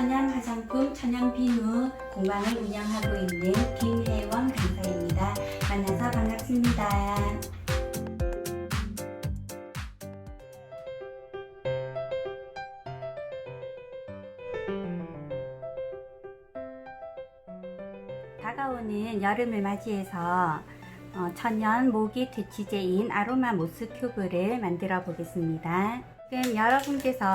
천연 화장품, 천연 비누 공방을 운영하고 있는 김혜원 강사입니다. 만나서 반갑습니다. 다가오는 여름을 맞이해서 어, 천연 모기 퇴치제인 아로마 모스 큐브를 만들어 보겠습니다. 지금 여러분께서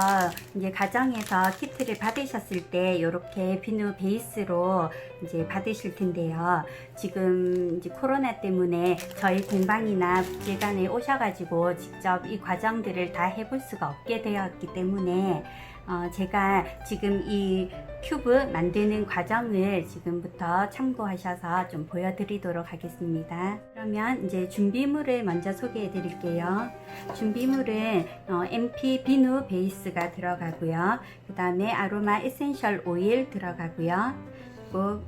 이제 가정에서 키트를 받으셨을 때 이렇게 비누 베이스로 이제 받으실 텐데요. 지금 이제 코로나 때문에 저희 공방이나 국제관에 오셔가지고 직접 이 과정들을 다 해볼 수가 없게 되었기 때문에 어, 제가 지금 이 큐브 만드는 과정을 지금부터 참고하셔서 좀 보여드리도록 하겠습니다. 그러면 이제 준비물을 먼저 소개해 드릴게요. 준비물은 어, MP 비누 베이스가 들어가고요. 그 다음에 아로마 에센셜 오일 들어가고요. 그리고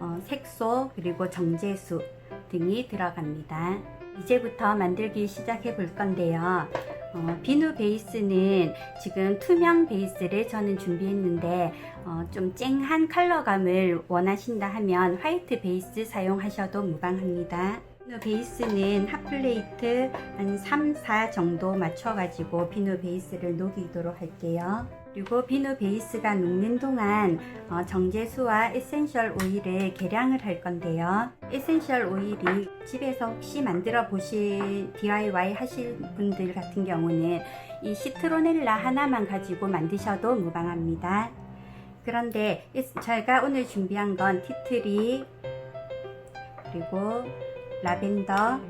어, 색소 그리고 정제수 등이 들어갑니다. 이제부터 만들기 시작해 볼 건데요. 어, 비누 베이스는 지금 투명 베이스를 저는 준비했는데 어, 좀 쨍한 컬러감을 원하신다 하면 화이트 베이스 사용하셔도 무방합니다. 비누 베이스는 핫플레이트 한 3, 4 정도 맞춰가지고 비누 베이스를 녹이도록 할게요. 그리고 비누 베이스가 녹는 동안 어, 정제수와 에센셜 오일을 계량을 할 건데요. 에센셜 오일이 집에서 혹시 만들어 보실 DIY 하실 분들 같은 경우는 이 시트로넬라 하나만 가지고 만드셔도 무방합니다. 그런데 제가 오늘 준비한 건 티트리 그리고 라벤더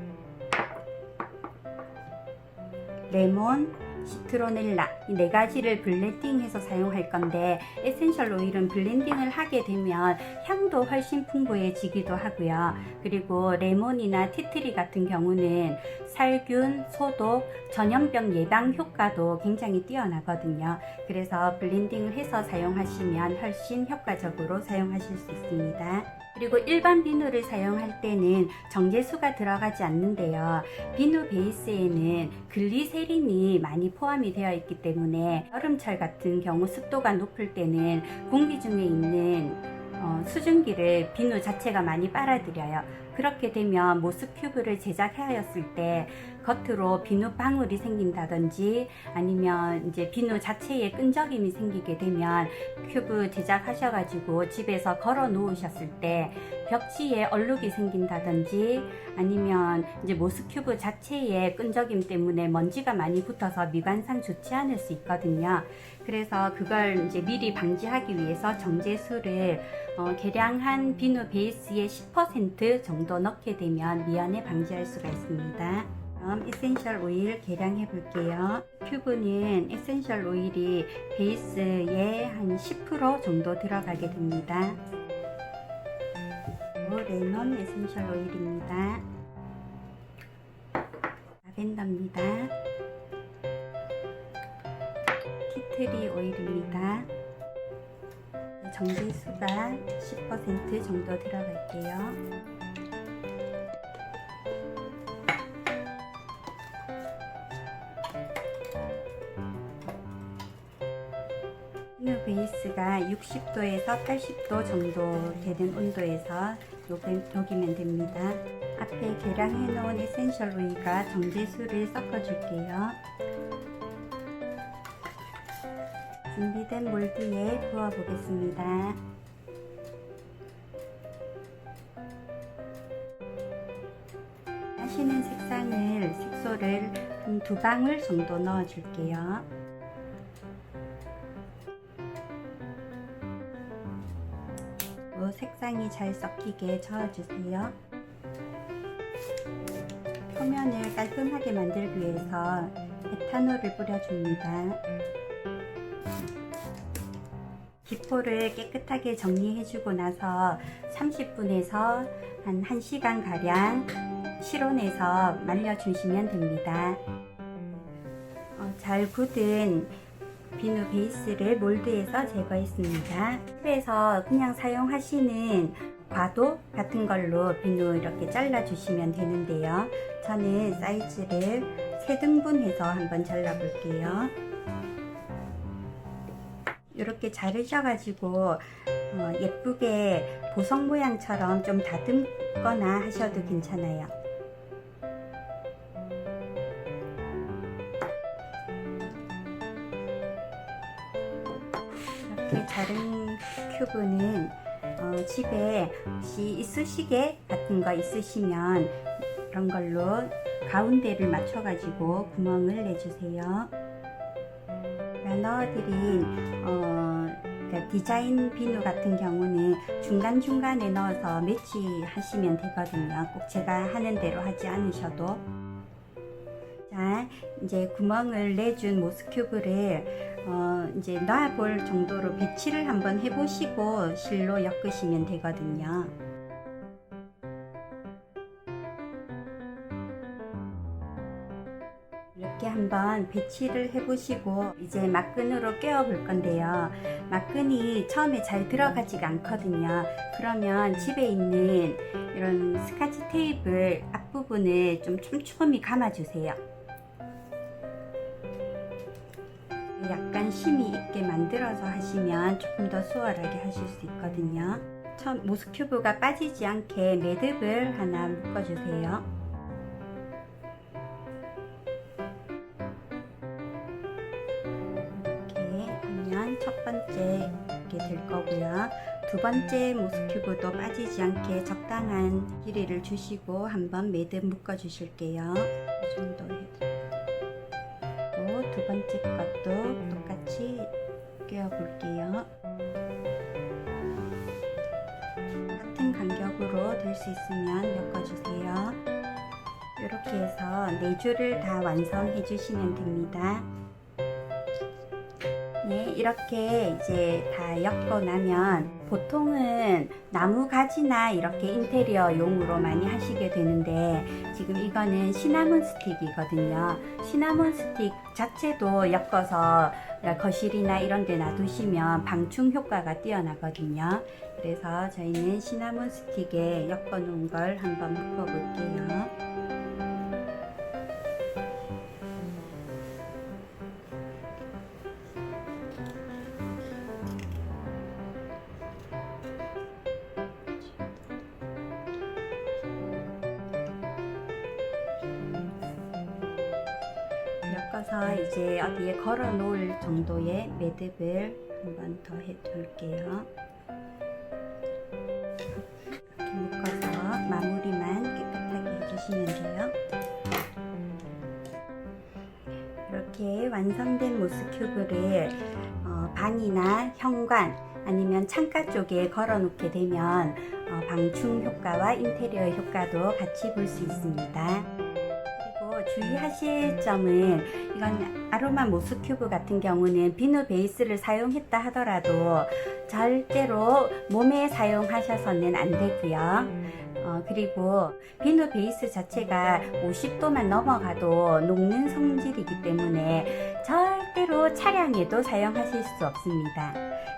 레몬 시트로넬라 이 네 가지를 블렌딩해서 사용할 건데 에센셜 오일은 블렌딩을 하게 되면 향도 훨씬 풍부해지기도 하고요. 그리고 레몬이나 티트리 같은 경우는 살균, 소독, 전염병 예방 효과도 굉장히 뛰어나거든요. 그래서 블렌딩을 해서 사용하시면 훨씬 효과적으로 사용하실 수 있습니다. 그리고 일반 비누를 사용할 때는 정제수가 들어가지 않는데요. 비누 베이스에는 글리세린이 많이 포함이 되어 있기 때문에 여름철 같은 경우 습도가 높을 때는 공기 중에 있는 어, 수증기를 비누 자체가 많이 빨아들여요. 그렇게 되면 모스 큐브를 제작하였을 때 겉으로 비누 방울이 생긴다든지 아니면 이제 비누 자체에 끈적임이 생기게 되면 큐브 제작하셔가지고 집에서 걸어 놓으셨을 때 벽지에 얼룩이 생긴다든지 아니면 이제 모스 큐브 자체에 끈적임 때문에 먼지가 많이 붙어서 미관상 좋지 않을 수 있거든요. 그래서 그걸 이제 미리 방지하기 위해서 정제수를 어, 계량한 비누 베이스에 10% 정도 넣게 되면 미연에 방지할 수가 있습니다. 그럼 에센셜 오일 계량해 볼게요. 큐브는 에센셜 오일이 베이스에 한 10% 정도 들어가게 됩니다. 레몬 에센셜 오일입니다. 라벤더입니다. 티트리 오일입니다. 정제수가 10% 정도 들어갈게요. 비누 베이스가 60도에서 80도 정도 되는 온도에서 녹이- 녹이면 됩니다. 앞에 계량해 놓은 에센셜 오일과 정제수를 섞어 줄게요. 준비된 몰드에 부어 보겠습니다. 하시는 색상을 색소를 한 두 방울 정도 넣어 줄게요. 그 색상이 잘 섞이게 저어주세요. 표면을 깔끔하게 만들기 위해서 에탄올을 뿌려줍니다. 기포를 깨끗하게 정리해주고 나서 30분에서 한 1시간 가량 실온에서 말려주시면 됩니다. 어, 잘 굳은 비누 베이스를 몰드에서 제거했습니다. 집에서 그냥 사용하시는 과도 같은 걸로 비누 이렇게 잘라주시면 되는데요. 저는 사이즈를 3등분해서 한번 잘라볼게요. 이렇게 자르셔가지고 어, 예쁘게 보석 모양처럼 좀 다듬거나 하셔도 괜찮아요. 이렇게 자른 큐브는 어, 집에 혹시 이쑤시개 같은 거 있으시면 이런 걸로 가운데를 맞춰가지고 구멍을 내주세요. 넣어드린 어, 그러니까 디자인 비누 같은 경우는 중간중간에 넣어서 매치하시면 되거든요. 꼭 제가 하는 대로 하지 않으셔도. 자, 이제 구멍을 내준 모스큐브를 어, 이제 놔볼 정도로 배치를 한번 해보시고 실로 엮으시면 되거든요. 이렇게 한번 배치를 해보시고 이제 막끈으로 꿰어 볼 건데요. 막끈이 처음에 잘 들어가지가 않거든요. 그러면 집에 있는 이런 스카치 테이블 앞부분을 좀 촘촘히 감아주세요. 약간 힘이 있게 만들어서 하시면 조금 더 수월하게 하실 수 있거든요. 처음 모스큐브가 빠지지 않게 매듭을 하나 묶어주세요. 이렇게 하면 첫 번째 이렇게 될 거고요. 두 번째 모스큐브도 빠지지 않게 적당한 길이를 주시고 한번 매듭 묶어 주실게요. 이 정도 두 번째 것도 똑같이 끼워 볼게요. 같은 간격으로 될 수 있으면 엮어주세요. 이렇게 해서 네 줄을 다 완성해 주시면 됩니다. 네, 이렇게 이제 다 엮고 나면 보통은 나무 가지나 이렇게 인테리어 용으로 많이 하시게 되는데 지금 이거는 시나몬 스틱이거든요. 시나몬 스틱 자체도 엮어서 거실이나 이런 데 놔두시면 방충 효과가 뛰어나거든요. 그래서 저희는 시나몬 스틱에 엮어 놓은 걸 한번 묶어 볼게요. 엮어서 이제 어디에 걸어 놓을 정도의 매듭을 한 번 더 해둘게요. 이렇게 묶어서 마무리만 깨끗하게 해주시면 돼요. 이렇게 완성된 모스큐브를 어, 방이나 현관 아니면 창가 쪽에 걸어 놓게 되면 어, 방충 효과와 인테리어 효과도 같이 볼 수 있습니다. 주의하실 점은 이건 아로마 모스큐브 같은 경우는 비누 베이스를 사용했다 하더라도 절대로 몸에 사용하셔서는 안 되고요. 어, 그리고 비누 베이스 자체가 50도만 넘어가도 녹는 성질이기 때문에 절대로 차량에도 사용하실 수 없습니다.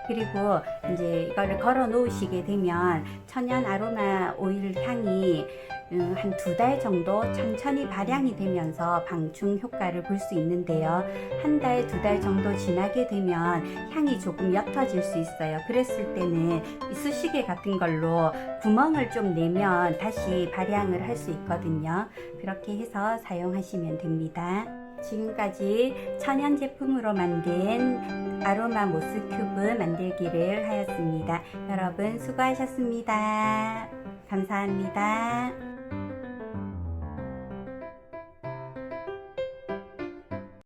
그리고 이제 이거를 걸어 놓으시게 되면 천연 아로마 오일 향이 음, 한 두 달 정도 천천히 발향이 되면서 방충 효과를 볼 수 있는데요. 한 달, 두 달 정도 지나게 되면 향이 조금 옅어질 수 있어요. 그랬을 때는 이쑤시개 같은 걸로 구멍을 좀 내면 다시 발향을 할 수 있거든요. 그렇게 해서 사용하시면 됩니다. 지금까지 천연 제품으로 만든 아로마 모스 큐브 만들기를 하였습니다. 여러분 수고하셨습니다. 감사합니다.